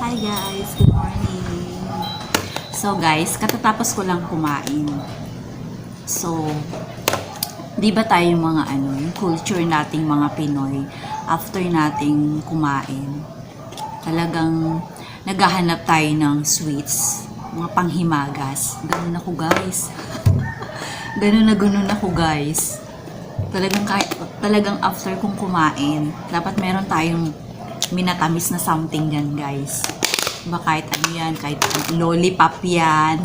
Hi guys, good morning. So guys, katatapos ko lang kumain. So, di ba tayo mga ano, yung culture nating mga Pinoy, after nating kumain, talagang naghahanap tayo ng sweets, mga panghimagas. Ganun ako guys. ganun na ganun ako guys. Talagang kahit, talagang after kong kumain, dapat meron tayong minatamis na something yan guys. Diba kahit ano yan, kahit lollipop yan.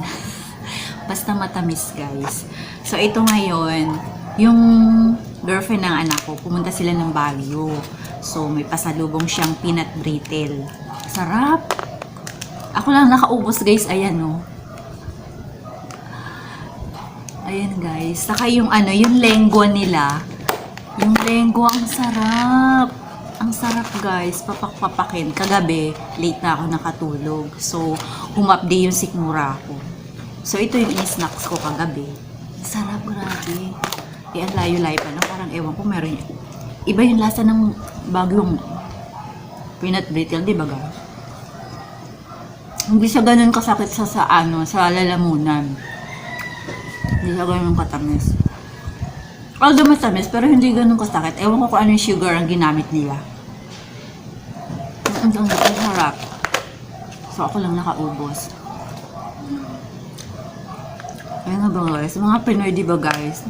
Basta matamis guys. So ito ngayon, yung girlfriend ng anak ko, pumunta sila ng Baguio. So may pasalubong siyang peanut brittle. Sarap! Ako lang nakaubos guys, ayan oh. Ayan guys. Saka yung ano, yung lengua nila. Yung lengua, ang sarap. Ang sarap guys. Papak-papakin. Kagabi, late na ako nakatulog. So, humapdi yung sikmura ko. So, ito yung in-snacks ko kagabi. Sarap, grabe. Eh, ang layo-layo pa. No? Parang ewan ko, meron yun. Iba yung lasa ng bagyong peanut brittle, di ba ga? Hindi siya ganun kasakit sa, sa ano, sa lalamunan. Hindi siya ganun katamis. Although matamis, pero hindi ganun kasakit. Ewan ko kung ano yung sugar ang ginamit nila. Ang ang ang harap. So, ako lang nakaubos. Ayun nga ba guys? Mga Pinoy, di ba guys?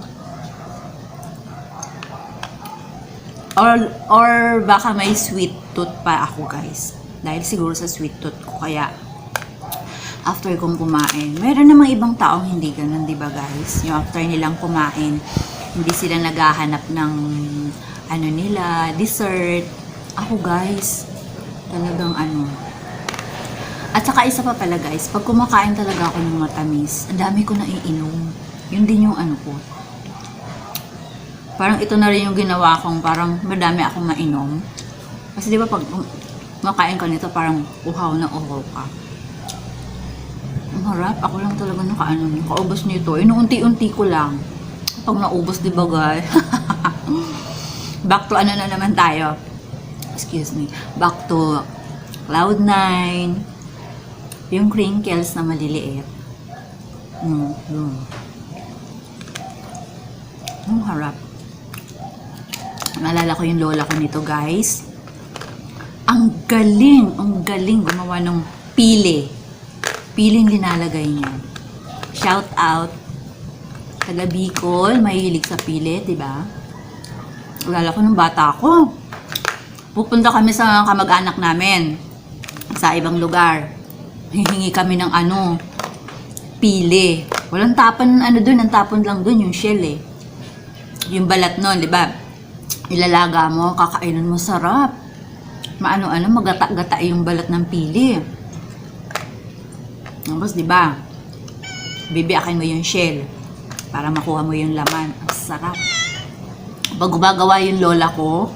Or, or baka may sweet tooth pa ako guys. Dahil siguro sa sweet tooth ko. Kaya, after kong kumain. Meron namang ibang taong hindi ganun, di ba guys? Yung after nilang kumain, hindi sila naghahanap ng ano nila, dessert. Ako guys, talagang ano. At saka isa pa pala guys, pag kumakain talaga ako ng matamis, ang dami ko naiinom. Yun din yung ano ko. Parang ito na rin yung ginawa kong parang madami akong mainom. Kasi di ba pag kumakain ka nito, parang uhaw na uhaw ka. Harap. Ako lang talaga nakaano, nakaubos nito. Inuunti-unti ko lang. Pag naubos, di ba guys? Back to ano na naman tayo. Excuse me. Back to Cloud9. Yung crinkles na maliliit. Mm, yun. Ang harap. Naalala ko yung lola ko nito, guys. Ang galing, ang galing gumawa ng pili piling linalagay niya. Shout out taga Bicol, mahilig sa pili, 'di ba? Wala ko nung bata ko. Pupunta kami sa kamag-anak namin sa ibang lugar. Hihingi kami ng ano, pili. Walang tapan ano doon, ang tapon lang doon yung shell eh. Yung balat noon, 'di ba? Ilalaga mo, kakainin mo sarap. Maano-ano, magata-gata yung balat ng pili. Tapos, di ba? Bibiyakin mo yung shell para makuha mo yung laman. Ang sarap. Pag gumagawa yung lola ko,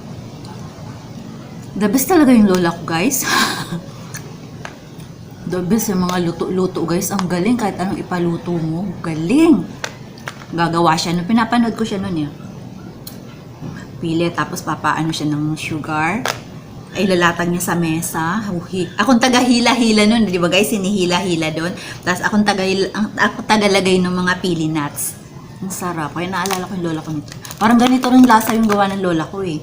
the best talaga yung lola ko, guys. the best yung mga luto-luto, guys. Ang galing kahit anong ipaluto mo. Galing. Gagawa siya. Nung pinapanood ko siya nun, eh. Pili, tapos papaano siya ng sugar ay lalatag niya sa mesa. Akong taga-hila-hila nun, di ba guys? Sinihila-hila doon. Tapos akong taga ako tagalagay ng mga pili nuts. Ang sarap. Kaya naalala ko yung lola ko nito. Parang ganito rin lasa yung gawa ng lola ko eh.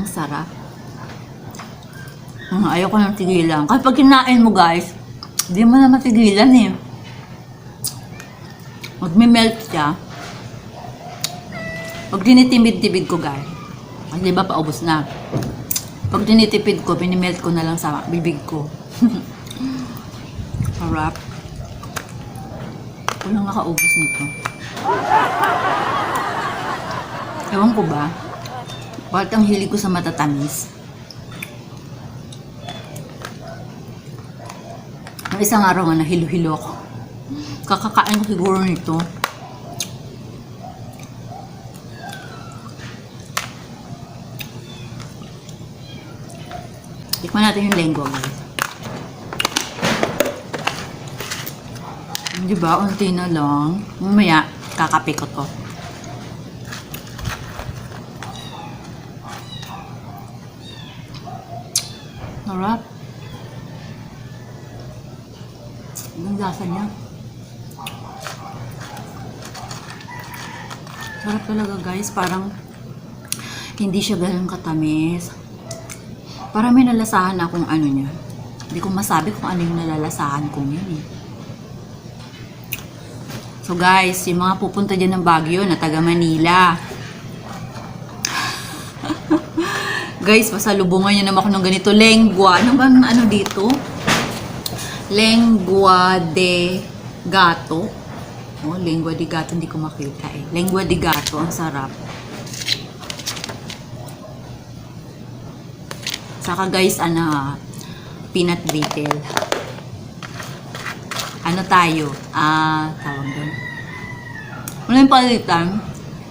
Ang sarap. Hmm, ayaw ko nang tigilan. Kasi pag kinain mo guys, hindi mo na matigilan eh. Magme-melt siya. Pag tinitimid-timid ko guys, di ba paubos na? Pag tinitipid ko, pinimelt ko na lang sa bibig ko. Harap. Walang nakaubos nito. Ewan ko ba? Bakit ang hilig ko sa matatamis? Ang isang araw nga nahilo-hilo ako. Kakakain ko siguro nito. Tikman natin yung lengua, guys. Di ba? Unti na lang. Mamaya, kakape ko to. Sarap. Ang lasa niya. Sarap talaga guys. Parang hindi siya ganun katamis. Parang may nalasahan akong ano niya. Hindi ko masabi kung ano yung nalalasahan kong yun eh. So guys, yung mga pupunta dyan ng Baguio na taga Manila. guys, pasalubungan nyo naman ako ng ganito. Lengua. Ano bang ano dito? Lengua de gato. Oh, lengua de gato. Hindi ko makita eh. Lengua de gato. Ang sarap. Saka guys, ano ha, peanut brittle. Ano tayo? Ah, tawag doon. Ano yung palitan?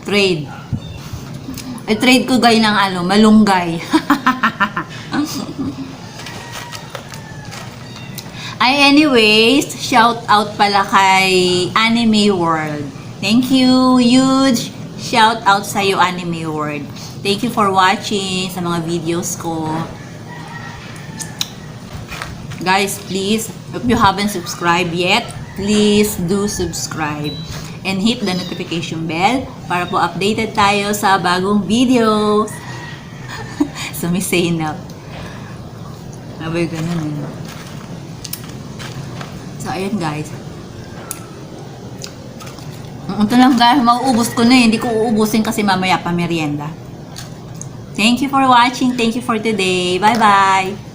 Trade. Ay, trade ko guys ng ano, malunggay. Ay, anyways, shout out pala kay Anime World. Thank you, huge shout out sa iyo Anime World. Thank you for watching sa mga videos ko. Guys, please, if you haven't subscribed yet, please do subscribe and hit the notification bell para po updated tayo sa bagong video. Sumisay na. Sabay ganun eh. So, ayun guys. Ito lang guys, mauubos ko na eh. Hindi ko uubusin kasi mamaya pa merienda. Thank you for watching. Thank you for today. Bye-bye.